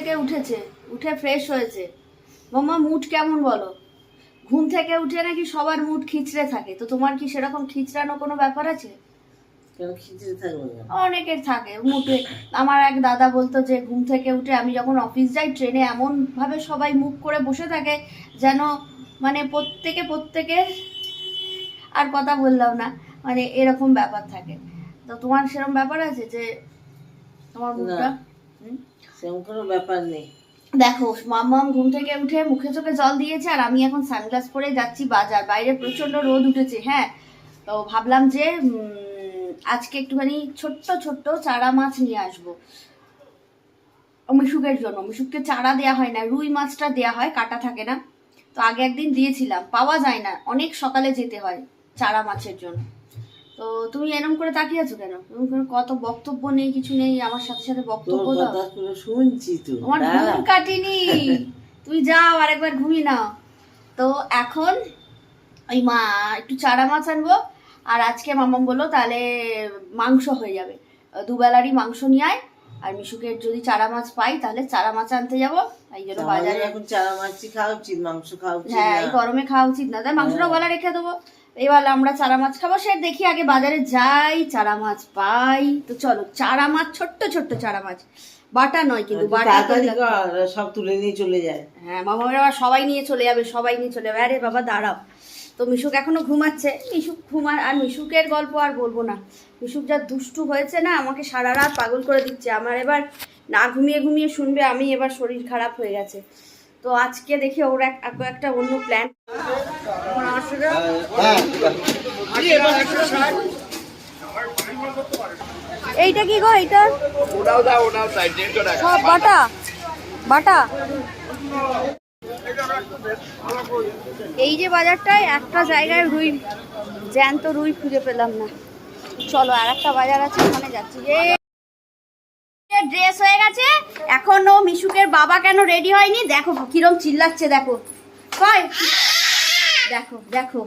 থেকে উঠেছে উঠে ফ্রেশ হয়েছে। মাম্মা মুড কেমন বলো? ঘুম থেকে উঠে নাকি সবার মুড খিচড়ে থাকে? তো তোমার কি সেরকম খিচড়ানো কোনো ব্যাপার আছে? অনেকের থাকে মুখে। আমার এক দাদা বলতো যে ঘুম থেকে উঠে আমি যখন অফিস যাই ট্রেনে এমন ভাবে সবাই মুখ করে বসে থাকে যেন মানে প্রত্যেকে প্রত্যেকে আর কথা বললাম না মানে এরকম ব্যাপার থাকে। তো তোমার সেরকম ব্যাপার আছে যে তোমার মুখটা? ব্যাপার নেই। দেখো, মাম্মাম ঘুম থেকে উঠে মুখে চোখে জল দিয়েছে আর আমি এখন সানগ্লাস পরে যাচ্ছি বাজার। বাইরে প্রচণ্ড রোদ উঠেছে হ্যাঁ। তো ভাবলাম যে আজকে একটুখানি ছোট্ট ছোট্ট চারা মাছ নিয়ে আসব। মিশুকের জন্য। মিশুককে চারা দেওয়া হয় না, রুই মাছটা দেওয়া হয়, কাটা থাকে না। তো আগে একদিন দিয়েছিলাম, পাওয়া যায় না। অনেক সকালে যেতে হয় চারা মাছের জন্য। তো তুমি এরকম করে তাকিয়ে আছো কেন? তুমি কত বক্তব্য নেই কিছু নেই আমার সাথে সাথে বক্তব্য দাও। শুনছি তো আমার। ঘুম কাটিনি। তুই যাও আরেকবার ঘুমিয়ে নাও। তো এখন ওই মা একটু চারা মাছ আনব আর আজকে মামাম বলল তাহলে মাংস হয়ে যাবে। দুবেলারই মাংস নিয়ে আয় আর মিশুকের যদি চারা মাছ পাই তাহলে চারা মাছ আনতে যাব। এই জন্য বাজারে এখন চারা মাছই খাওয়া উচিত মাংস খাওয়া উচিত হ্যাঁ এই গরমে খাওয়া উচিত না। তাই মাংসটা গলা রেখে দেবো। এবার আমরা চারা মাছ খাব। সে দেখি আগে বাজারে যাই চারা মাছ পাই। তো চলো চারা মাছ ছোট্ট ছোট্ট চারা মাছ বাটা নয় কিন্তু বাটা সব তুলে নিয়ে চলে যায়। হ্যাঁ মামা আবার সবাই নিয়ে চলে যাবে সবাই নিয়ে চলে যাবে। আরে বাবা দাঁড়াও। তো মিশুক এখনও ঘুমাচ্ছে। মিশুক ঘুমা আর মিশুকের গল্প আর বলব না। মিশুক যা দুষ্টু হয়েছে না আমাকে সারা রাত পাগল করে দিচ্ছে। আমার এবার না ঘুমিয়ে ঘুমিয়ে শুনবে আমি এবার শরীর খারাপ হয়ে গেছে। তো আজকে দেখি ওর এক- একটা অন্য প্ল্যান এইটা কি গো এইটা? সব বাটা? বাটা? এই যে বাজারটায় একটা জায়গায় রুই জ্যান্ত রুই খুঁজে পেলাম না। চলো আর একটা বাজার আছে ওখানে যাচ্ছি। যে ড্রেস হয়ে গেছে। এখনও মিশুকের বাবা কেন রেডি হয়নি? দেখো কিরম চিল্লাচ্ছে দেখো। কয়? দেখো দেখো।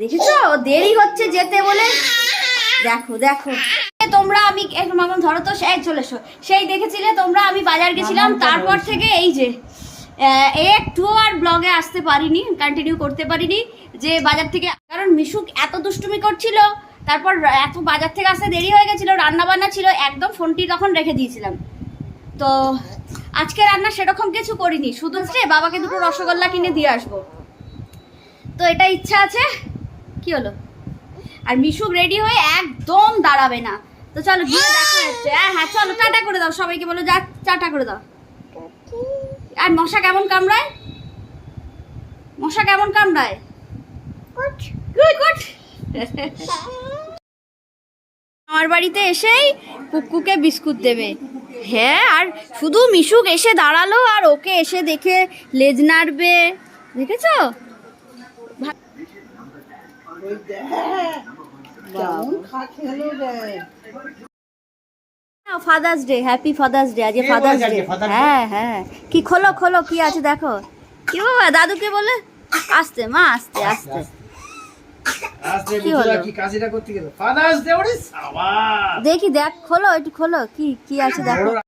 দেখেছ? দেরি হচ্ছে যেতে বলে। দেখো দেখো। তোমরা আমি মামা ধরো তো সেই চলে এসো। সেই দেখেছিলে তোমরা আমি বাজার গেছিলাম তারপর থেকে এই যে আহ, একটু আর ব্লগে আসতে পারিনি কন্টিনিউ করতে পারিনি যে বাজার থেকে কারণ মিশুক এত দুষ্টুমি করছিল তারপর এত বাজার থেকে আসতে দেরি হয়ে গেছিল রান্না বান্না ছিল একদম ফোনটি তখন রেখে দিয়েছিলাম। তো আজকে রান্না সেরকম কিছু করিনি শুধু বাবাকে দুটো রসগোল্লা কিনে দিয়ে আসব। তো এটা ইচ্ছা আছে? কি হলো? আর মিশুক রেডি হয়ে একদম দাঁড়াবে না। তো চলো গিয়ে দেখা হচ্ছে। হ্যাঁ হ্যাঁ চলো, টাটা করে দাও সবাইকে বলো, যা, টাটা করে দাও। আর মশা কেমন কামড়ায়? মশা কেমন কামড়ায়? গুড আমার বাড়িতে এসেই কুকুকে বিস্কুট দেবে। হ্যাঁ আর শুধু মিশুক এসে দাঁড়াল আর ওকে এসে দেখে লেজ নাড়বে। দেখেছ? Father's Day happy Father's Day আজকে ফাদার্স ডে? হ্যাঁ হ্যাঁ। কি খোলো খোলো কি আছে দেখো। কি বাবা দাদুকে বলে? আসতে মা আসতে আসতে। দেখি দেখ খোলো একটু খোলো। কি কি আছে দেখো।